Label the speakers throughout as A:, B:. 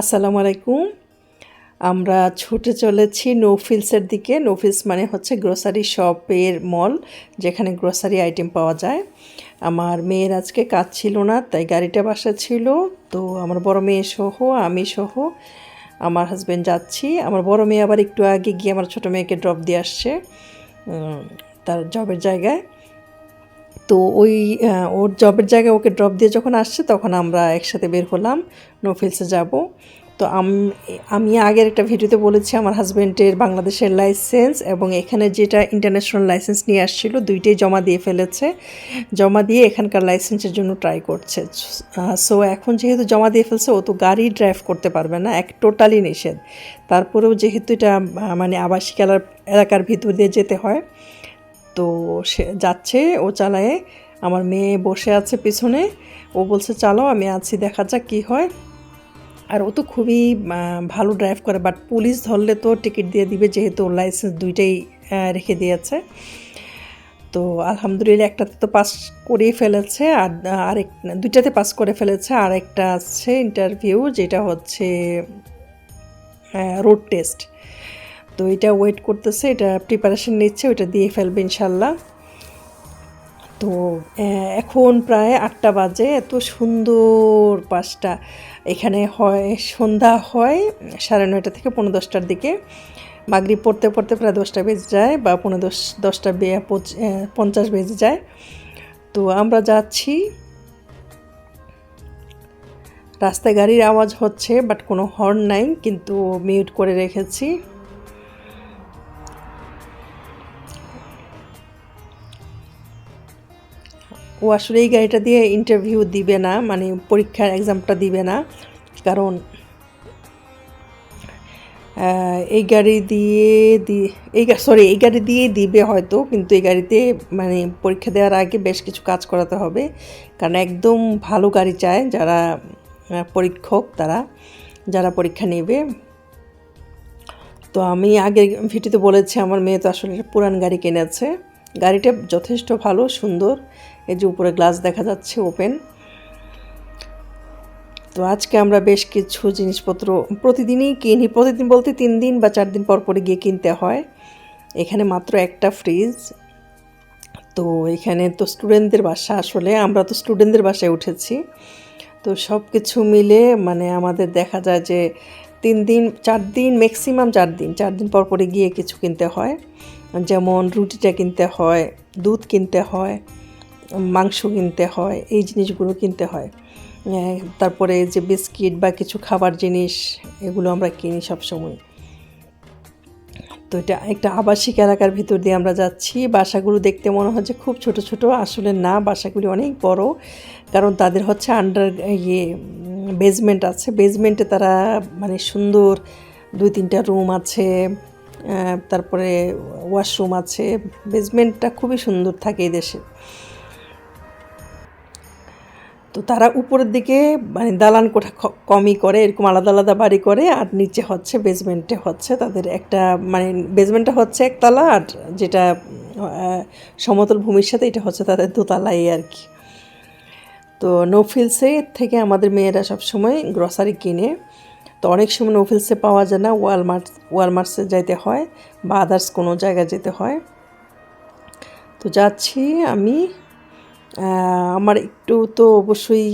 A: আসসালামু আলাইকুম। আমরা ছুটে চলেছি নোফিলসের দিকে। নোফিলস মানে হচ্ছে গ্রোসারি শপের মল যেখানে গ্রোসারি আইটেম পাওয়া যায়। আমার মেয়ের আজকে কাজ ছিল না, তাই গাড়িটা বাসা ছিল। তো আমার বড় মেয়ে সহ, আমি সহ, আমার হাজব্যান্ড যাচ্ছি। আমার বড় মেয়ে আবার একটু আগে গিয়ে আমার ছোটো মেয়েকে ড্রপ দিয়ে আসছে তার জবের জায়গায়। তো ওই ওর জবের জায়গায় ওকে ড্রপ দিয়ে যখন আসছে, তখন আমরা একসাথে বের হলাম নোফিলসে যাব। তো আম- আগের একটা ভিডিওতে বলেছি, আমার হাজব্যান্ডের বাংলাদেশের লাইসেন্স এবং এখানে যেটা ইন্টারন্যাশনাল লাইসেন্স নিয়ে আসছিল, দুইটাই জমা দিয়ে ফেলেছে। জমা দিয়ে এখানকার লাইসেন্সের জন্য ট্রাই করছে। সো এখন যেহেতু জমা দিয়ে ফেলছে, ও তো গাড়ি ড্রাইভ করতে পারবে না, এক টোটালি নিষেধ। তারপরেও যেহেতু এটা মানে আবাসিক এলাকার ভিতর দিয়ে যেতে হয় তো সে যাচ্ছে, ও চালায়। আমার মেয়ে বসে আছে পিছনে। ও বলছে চালো আমি আছি, দেখা যাক কী হয়। আর ও তো খুবই ভালো ড্রাইভ করে বাট পুলিশ ধরলে তো টিকিট দিয়ে দিবে, যেহেতু ওর লাইসেন্স দুইটাই রেখে দিয়েছে। তো আলহামদুলিল্লাহ, একটাতে তো পাস করেই ফেলেছে, আর, আরেক, দুইটাতে পাস করে ফেলেছে আর একটা আছে ইন্টারভিউ যেটা হচ্ছে রোড টেস্ট তো এটা ওয়েট করতেছে, এটা প্রিপারেশন নিচ্ছে, ওইটা দিয়ে ফেলবে ইনশাল্লাহ। তো এখন প্রায় আটটা বাজে, এত সুন্দর পাঁচটা এখানে হয়, সন্ধ্যা হয় সাড়ে নয়টা থেকে পনেরো দশটার দিকে। মাগরিব পড়তে পড়তে প্রায় দশটা বেজে যায় বা পনেরো দশ, দশটা বে পঞ্চাশ বেজে যায়। তো আমরা যাচ্ছি। রাস্তায় গাড়ির আওয়াজ হচ্ছে বাট কোনো হর্ন নাই, কিন্তু মিউট করে রেখেছি। ও আসলে এই গাড়িটা দিয়ে ইন্টারভিউ দিবে না মানে পরীক্ষার এক্সামটা দিবে না, কারণ এই গাড়ি দিয়ে এই সরি এই গাড়ি দিয়ে দিবে হয়তো, কিন্তু এই গাড়িতে মানে পরীক্ষা দেওয়ার আগে বেশ কিছু কাজ করাতে হবে, কারণ একদম ভালো গাড়ি চায় যারা পরীক্ষক তারা, যারা পরীক্ষা নেবে। তো আমি আগে ভিডিওতে বলেছি, আমার মেয়ে তো আসলে পুরান গাড়ি কিনেছে, গাড়িটা যথেষ্ট ভালো, সুন্দর এই যে উপরে গ্লাস দেখা যাচ্ছে, ওপেন। তো আজকে আমরা বেশ কিছু জিনিসপত্র প্রতিদিনই কিনি, প্রতিদিন বলতে তিন দিন বা চার দিন পর পরে গিয়ে কিনতে হয়। এখানে মাত্র একটা ফ্রিজ। তো এখানে তো স্টুডেন্টদের বাসা আসলে, আমরা তো স্টুডেন্টদের বাসায় উঠেছি। তো সব কিছু মিলে মানে আমাদের দেখা যায় যে তিন দিন, চার দিন ম্যাক্সিমাম চার দিন চার দিন পর পরে গিয়ে কিছু কিনতে হয়। যেমন রুটিটা কিনতে হয়, দুধ কিনতে হয় মাংস কিনতে হয়, এই জিনিসগুলো কিনতে হয়। তারপরে যে বিস্কিট বা কিছু খাবার জিনিস, এগুলো আমরা কিনি সবসময়। তো এটা একটা আবাসিক এলাকার ভিতর দিয়ে আমরা যাচ্ছি। বাসাগুলো দেখতে মনে হচ্ছে খুব ছোট ছোট, আসলে না, বাসাগুলি অনেক বড়। কারণ তাদের হচ্ছে আন্ডার ইয়ে বেজমেন্ট আছে। বেজমেন্টে তারা মানে সুন্দর দুই তিনটা রুম আছে তারপরে ওয়াশরুম আছে। বেজমেন্টটা খুবই সুন্দর থাকে এই দেশে। তো তারা উপরের দিকে মানে দালান কোঠা কমই করে, এরকম আলাদা আলাদা বাড়ি করে, আর নিচে হচ্ছে বেসমেন্টে হচ্ছে তাদের একটা মানে বেসমেন্টটা হচ্ছে একতলা, আর যেটা সমতল ভূমির সাথে এটা হচ্ছে তাদের দোতলাই আর কি। তো নোফিলসে থেকে আমাদের মেয়েরা সবসময় গ্রসারি কিনে। তো অনেক সময় নোফিলসে পাওয়া যায় না ওয়ালমার্ট ওয়ালমার্টসে যাইতে হয়, বা আদার্স কোনো জায়গায় যেতে হয়। তো যাচ্ছি আমি আমার একটু তো অবশ্যই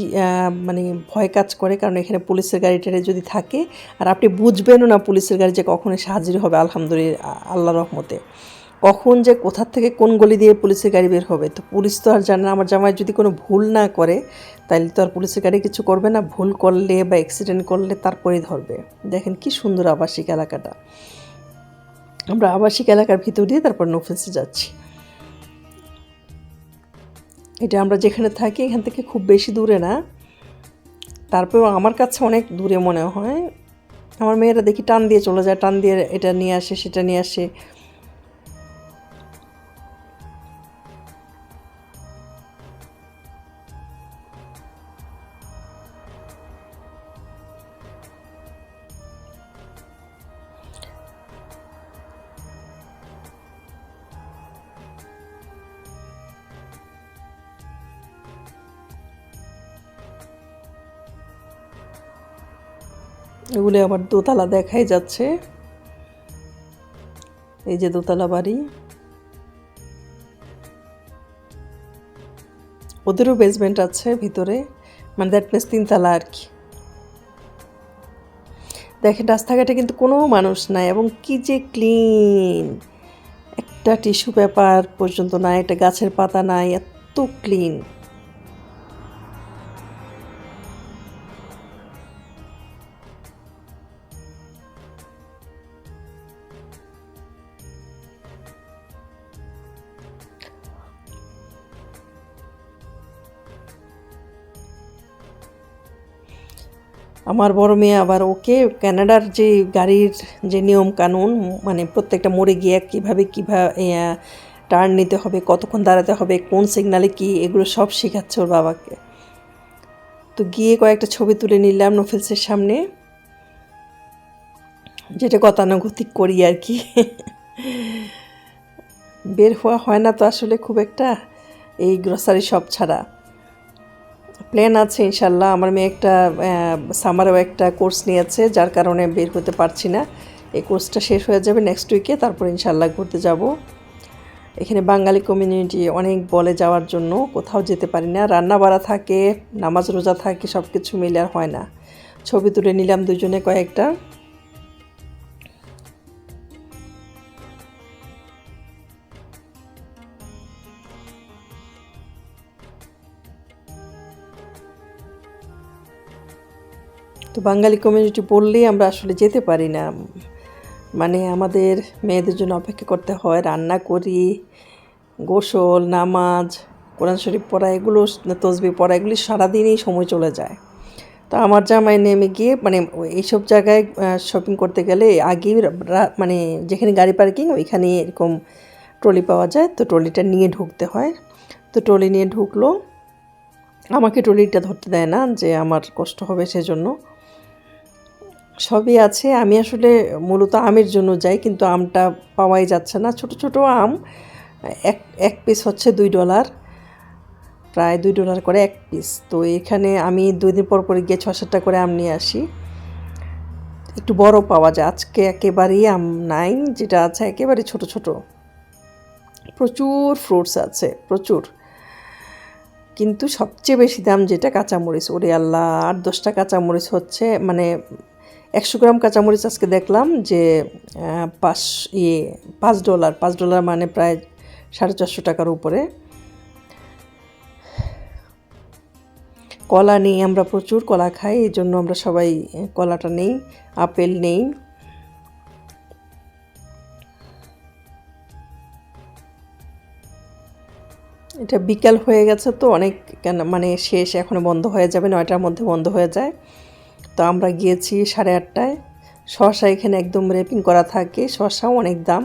A: মানে ভয় কাজ করে, কারণ এখানে পুলিশের গাড়ি টাড়ি যদি থাকে, আর আপনি বুঝবেনও না পুলিশের গাড়ি যে কখন এসে হাজির হবে, আলহামদুলিল্লাহ আল্লাহ রহমতে। কখন যে কোথার থেকে কোন গলি দিয়ে পুলিশের গাড়ি বের হবে, তো পুলিশ তো আর জানে না। আমার জামাই যদি কোনো ভুল না করে তাহলে তো আর পুলিশের গাড়ি কিছু করবে না। ভুল করলে বা অ্যাক্সিডেন্ট করলে তারপরেই ধরবে। দেখেন কি সুন্দর আবাসিক এলাকাটা। আমরা আবাসিক এলাকার ভিতর দিয়ে তারপর নফিসে যাচ্ছি। এটা আমরা যেখানে থাকি, এখান থেকে খুব বেশি দূরে না। তারপরেও আমার কাছে অনেক দূরে মনে হয়। আমার মেয়েরা দেখি টান দিয়ে চলে যায়, টান দিয়ে এটা নিয়ে আসে, সেটা নিয়ে আসে। এগুলি আবার দোতলা দেখাই যাচ্ছে। এই যে দোতলা বাড়ি। ওদেরও বেসমেন্ট আছে ভিতরে। মানে দ্যাট মিনস তিনতলা আর কি। দেখেন, রাস্তাঘাটে কিন্তু কোনো মানুষ নাই এবং কি যে ক্লিন একটা টিস্যু পেপার পর্যন্ত নাই, একটা গাছের পাতা নাই, এত ক্লিন আমার বড় মেয়ে আবার ওকে কানাডার যে গাড়ির যে নিয়ম কানুন মানে প্রত্যেকটা মোড়ে গিয়ে কীভাবে কীভাবে টার্ন নিতে হবে, কতক্ষণ দাঁড়াতে হবে, কোন সিগনালে কি, এগুলো সব শেখাচ্ছে ওর বাবাকে। তো গিয়ে কয়েকটা ছবি তুলে নিলাম নফেলসের সামনে। যেটা গতানুগতিক করি আর কি। বের হওয়া হয় না তো আসলে খুব একটা, এই গ্রসারি শপ ছাড়া। প্ল্যান আছে ইনশাল্লাহ। আমার মেয়ে একটা সামারও একটা কোর্স নিয়েছে, যার কারণে বের হতে পারছি না। এই কোর্সটা শেষ হয়ে যাবে নেক্সট উইকে তারপর ইনশাল্লাহ ঘুরতে যাব। এখানে বাঙালি কমিউনিটি অনেক বলে যাওয়ার জন্য, কোথাও যেতে পারি না। রান্না বাড়া থাকে, নামাজ রোজা থাকে সব কিছু মিলে আর হয় না। ছবি তুলে নিলাম দুজনে কয়েকটা। বাঙালি কমিউনিটি বললেই আমরা আসলে যেতে পারি না। মানে আমাদের মেয়েদের জন্য অপেক্ষা করতে হয়, রান্না করি, গোসল, নামাজ, কোরআন শরীফ পড়া, এগুলো তসবি পড়া, এগুলি সারাদিনই সময় চলে যায়। তো আমার জামাই নেমে গিয়ে মানে এইসব জায়গায় শপিং করতে গেলে আগেই মানে যেখানে গাড়ি পার্কিং ওইখানে এরকম ট্রলি পাওয়া যায়। তো ট্রলিটা নিয়ে ঢুকতে হয়। তো ট্রলি নিয়ে ঢুকলো। আমাকে ট্রলিটা ধরতে দেয় না যে আমার কষ্ট হবে সেজন্য। সবই আছে। আমি আসলে মূলত আমের জন্য যাই, কিন্তু আমটা পাওয়াই যাচ্ছে না। ছোট ছোট আম, এক এক পিস হচ্ছে দুই ডলার প্রায় দুই ডলার করে এক পিস তো এখানে আমি দুই দিন পর পরে গিয়ে ছ সাতটা করে আম নিয়ে আসি। একটু বড় পাওয়া যায়। আজকে একেবারেই আম নাই, যেটা আছে একেবারে ছোট ছোট। প্রচুর ফ্রুটস আছে, প্রচুর। কিন্তু সবচেয়ে বেশি দাম যেটা কাঁচামরিচ, ওরে আল্লাহ! আট, দশটা কাঁচামরিচ হচ্ছে মানে একশো গ্রাম কাঁচামরিচ আজকে দেখলাম যে পাঁচ ইয়ে পাঁচ ডলার পাঁচ ডলার মানে প্রায় সাড়ে চারশো টাকার উপরে। কলা নেই আমরা প্রচুর কলা খাই, এই জন্য আমরা সবাই কলাটা নেই, আপেল নেই। এটা বিকাল হয়ে গেছে তো, অনেক মানে শেষ এখনও বন্ধ হয়ে যাবে, নয়টার মধ্যে বন্ধ হয়ে যায়। তো আমরা গিয়েছি সাড়ে আটটায়। শশা এখানে একদম রেপিং করা থাকে শশাও অনেক দাম।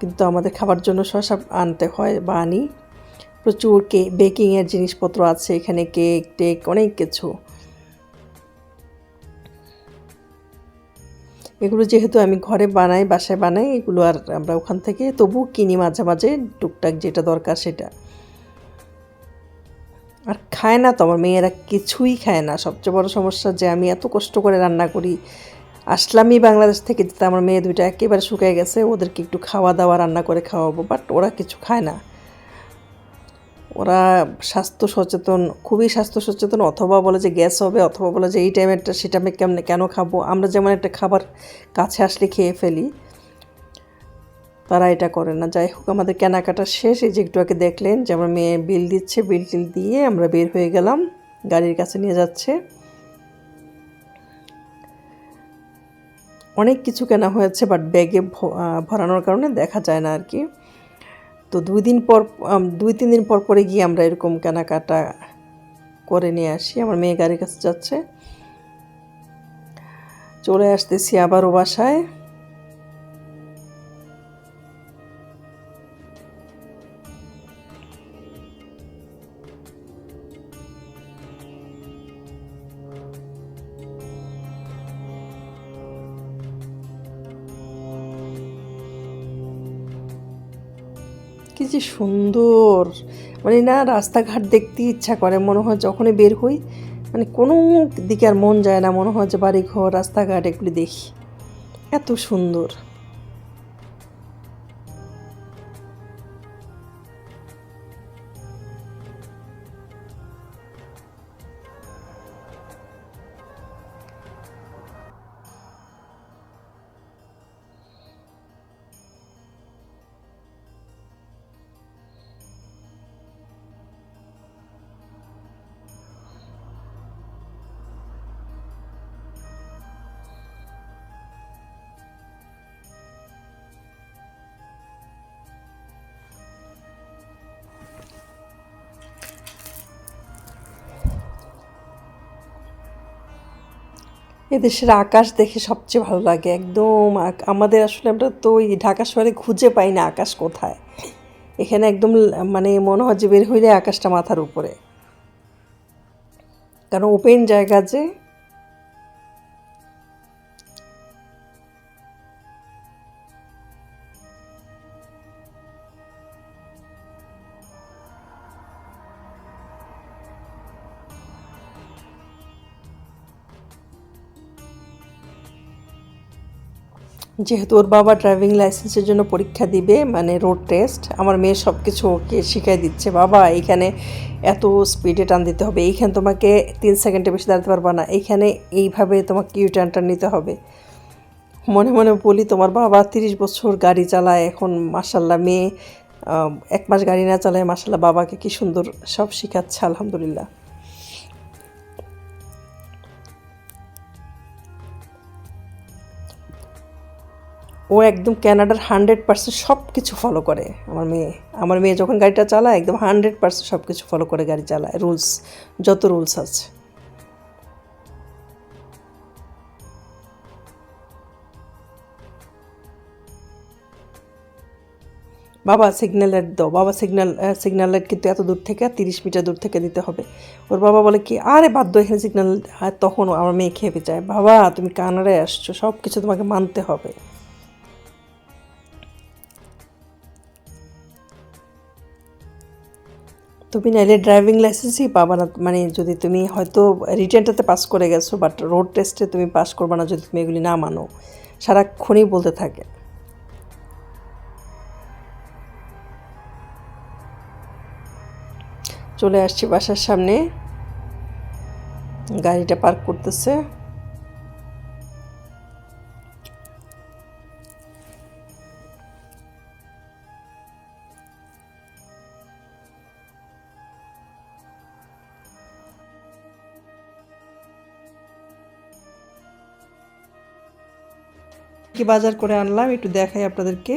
A: কিন্তু আমাদের খাবার জন্য শশা আনতে হয় বা আনি। প্রচুর কে বেকিংয়ের জিনিসপত্র আছে এখানে, কেক, টেক, অনেক কিছু। এগুলো যেহেতু আমি ঘরে বানাই, বাসায় বানাই, এগুলো আর আমরা ওখান থেকে তবু কিনি মাঝে মাঝে, টুকটাক যেটা দরকার সেটা। আর খায় না তো, আমার মেয়েরা কিছুই খায় না। সবচেয়ে বড় সমস্যা যে আমি এত কষ্ট করে রান্না করি। আসলামই বাংলাদেশ থেকে যেতে আমার মেয়ে দুইটা একেবারে শুকিয়ে গেছে, ওদেরকে একটু খাওয়া দাওয়া, রান্না করে খাওয়াবো বাট ওরা কিছু খায় না। ওরা স্বাস্থ্য সচেতন, খুবই স্বাস্থ্য সচেতন, অথবা বলে যে গ্যাস হবে, অথবা বলে যে এই টাইমেরটা সেটা আমি কেমন, কেন খাব? আমরা যেমন একটা খাবার কাছে আসলে খেয়ে ফেলি তারা এটা করে না। যাই হোক, আমাদের কেনাকাটা শেষ। এই যে একটু আগে দেখলেন যে আমার মেয়ে বিল দিচ্ছে, বিল টিল দিয়ে আমরা বের হয়ে গেলাম। গাড়ির কাছে নিয়ে যাচ্ছে। অনেক কিছু কেনা হয়েছে বাট ব্যাগে ভরানোর কারণে দেখা যায় না আর কি তো দুই দিন পর দুই, তিন দিন পর পরে গিয়ে আমরা এরকম কেনাকাটা করে নিয়ে আসি। আমার মেয়ে গাড়ির কাছে যাচ্ছে। চলে আসতেছি আবারও বাসায়। কি সুন্দর। মানে না, রাস্তাঘাট দেখতে ইচ্ছা করে, মনে হয় যখনই বের হই মানে কোনো দিকে আর মন যায় না, মনে হয় যে বাড়িঘর, রাস্তাঘাট, এগুলি দেখি। এত সুন্দর। এদেশের আকাশ দেখে সবচেয়ে ভালো লাগে। একদম আমাদের আসলে আমরা তো ওই ঢাকা শহরে খুঁজে পাই না আকাশ কোথায়। এখানে একদম মানে মনে হয় যে বের হইলে আকাশটা মাথার উপরে। কারণ ওপেন জায়গা যে যেহেতু ওর বাবা ড্রাইভিং লাইসেন্সের জন্য পরীক্ষা দিবে মানে রোড টেস্ট আমার মেয়ে সব কিছু ওকে শিখাই দিচ্ছে, বাবা এইখানে এত স্পিডে টান দিতে হবে, এইখানে তোমাকে তিন সেকেন্ডে বেশি দাঁড়াতে পারবা না এইখানে এইভাবে তোমাকে ইউ টার্নটা নিতে হবে। মনে মনে বলি, তোমার বাবা তিরিশ বছর গাড়ি চালায়, এখন মাসাল্লাহ মেয়ে এক মাস গাড়ি না চালায় মাসাল্লাহ বাবাকে কি সুন্দর সব শেখাচ্ছে, আলহামদুলিল্লাহ। ও একদম ক্যানাডার হান্ড্রেড পার্সেন্ট সব কিছু ফলো করে। আমার মেয়ে আমার মেয়ে যখন গাড়িটা চালায়, একদম হান্ড্রেড পার্সেন্ট সব কিছু ফলো করে গাড়ি চালায় রুলস যত রুলস আছে। বাবা সিগন্যাল লাইট দাও, বাবা সিগন্যাল সিগন্যাল লাইট কিন্তু এত দূর থেকে, তিরিশ মিটার দূর থেকে দিতে হবে। ওর বাবা বলে কি, আরে বাধ্য এখানে সিগন্যাল তখন আমার মেয়ে খেপে যায়। বাবা, তুমি কানাডায় আসছো সব কিছু তোমাকে মানতে হবে। তুমি নাইলে ড্রাইভিং লাইসেন্সই পাবা না। মানে যদি তুমি হয়তো রিটার্নটাতে পাস করে গেছো বাট রোড টেস্টে তুমি পাস করবে না যদি তুমি এগুলি না মানো। সারাক্ষণই বলতে থাকে। চলে আসছি বাসার সামনে। গাড়িটা পার্ক করতেছে। কি বাজার করে আনলাম, একটু দেখাই আপনাদেরকে।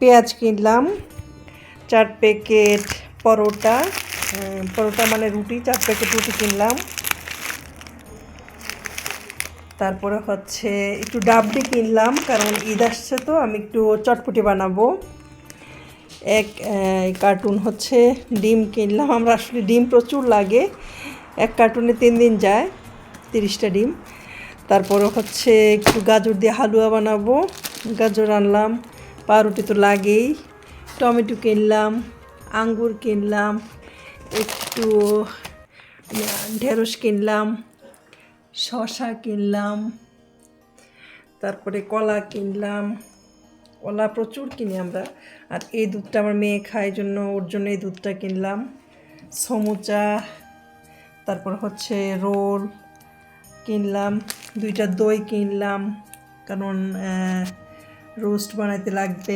A: পেঁয়াজ কিনলাম, চার প্যাকেট পরোটা পরোটা মানে রুটি, চার প্যাকেট রুটি কিনলাম। তারপরে হচ্ছে একটু ডাবলি কিনলাম, কারণ ঈদ আসছে তো, আমি একটু চটপটি বানাবো। এক কার্টুন হচ্ছে ডিম কিনলাম, আমরা আসলে ডিম প্রচুর লাগে, এক কার্টুনে তিন দিন যায়, তিরিশটা ডিম। তারপরে হচ্ছে একটু গাজর দিয়ে হালুয়া বানাবো। গাজর আনলাম, পাউরুটি তো লাগেই। টমেটো কিনলাম, আঙ্গুর কিনলাম, একটু ঢেঁড়স কিনলাম, শসা কিনলাম, তারপরে কলা কিনলাম। কলা প্রচুর কিনি আমরা। আর এই দুধটা আমার মেয়ে খায় জন্য, ওর জন্য এই দুধটা কিনলাম। সমুচা, তারপর হচ্ছে রোল কিনলাম, দুইটা দই কিনলাম, কারণ রোস্ট বানাইতে লাগবে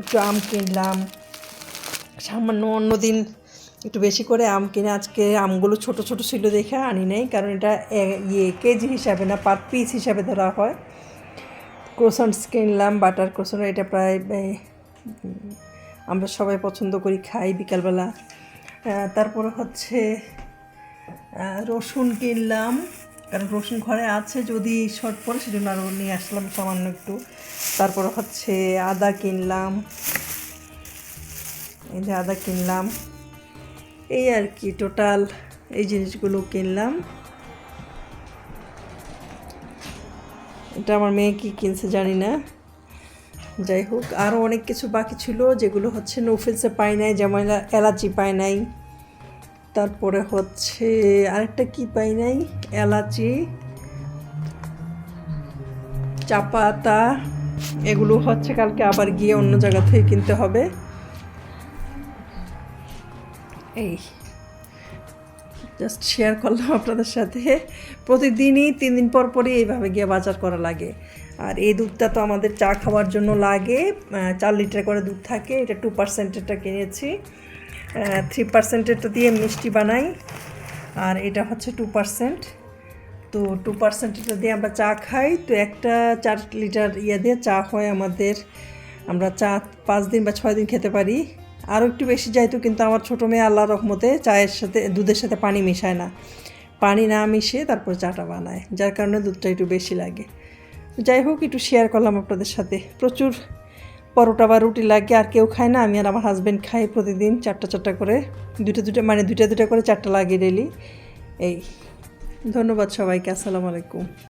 A: একটু আম কিনলাম। সামান্য অন্য দিন একটু বেশি করে আম কিনে, আজকে আমগুলো ছোট ছোট ছিল দেখে আনি নাই, কারণ এটা ইয়ে কেজি হিসাবে না, পার পিস হিসাবে ধরা হয়। ক্রোসন্টস কিনলাম বাটার ক্রোসন্ট এটা প্রায় আমরা সবাই পছন্দ করি, খাই বিকালবেলা। তারপরে হচ্ছে রসুন কিনলাম, কারণ রসুন ঘরে আছে যদি শর্ট পড়ে সেজন্য আরও নিয়ে আসলাম সামান্য একটু। তারপর হচ্ছে আদা কিনলাম। এই যে আদা কিনলাম। এই আর কি, টোটাল এই জিনিসগুলো কিনলাম। এটা আমার মেয়ে কি কিনছে জানি না। যাই হোক আরও অনেক কিছু বাকি ছিল, যেগুলো হচ্ছে নৌফেলসে পাই নাই, যেমন এলাচি পাই নাই। তারপরে হচ্ছে আরেকটা কি পাই নাই? এলাচি চা পাতা এগুলো হচ্ছে কালকে আবার গিয়ে অন্য জায়গা থেকে কিনতে হবে। এই জাস্ট শেয়ার করলাম আপনাদের সাথে। প্রতিদিনই তিন দিন পর পরই এইভাবে গিয়ে বাজার করা লাগে। আর এই দুধটা তো আমাদের চা খাওয়ার জন্য লাগে। চার লিটার করে দুধ থাকে, এটা টু পার্সেন্টেরটা কিনেছি। থ্রি পার্সেন্টেরটা দিয়ে মিষ্টি বানাই, আর এটা হচ্ছে টু পার্সেন্ট তো টু পার্সেন্টেরটা দিয়ে আমরা চা খাই। তো একটা চার লিটার ইয়ে দিয়ে চা হয় আমাদের। আমরা চা পাঁচ দিন বা ছয় দিন খেতে পারি। আরও একটু বেশি যাইতো কিন্তু আমার ছোটো মেয়ে আল্লাহ রহমতে চায়ের সাথে, দুধের সাথে পানি মিশায় না। পানি না মিশিয়ে তারপর চাটা বানায়, যার কারণে দুধটা একটু বেশি লাগে। যাই হোক, একটু শেয়ার করলাম আপনাদের সাথে। প্রচুর পরোটা বা রুটি লাগে আর কেউ খায় না, আমি আর আমার হাজব্যান্ড খাই প্রতিদিন চারটা চারটা করে দুটো দুটো মানে দুটা দুটা করে চারটা লাগে ডেলি এই, ধন্যবাদ সবাইকে, আসসালামু আলাইকুম।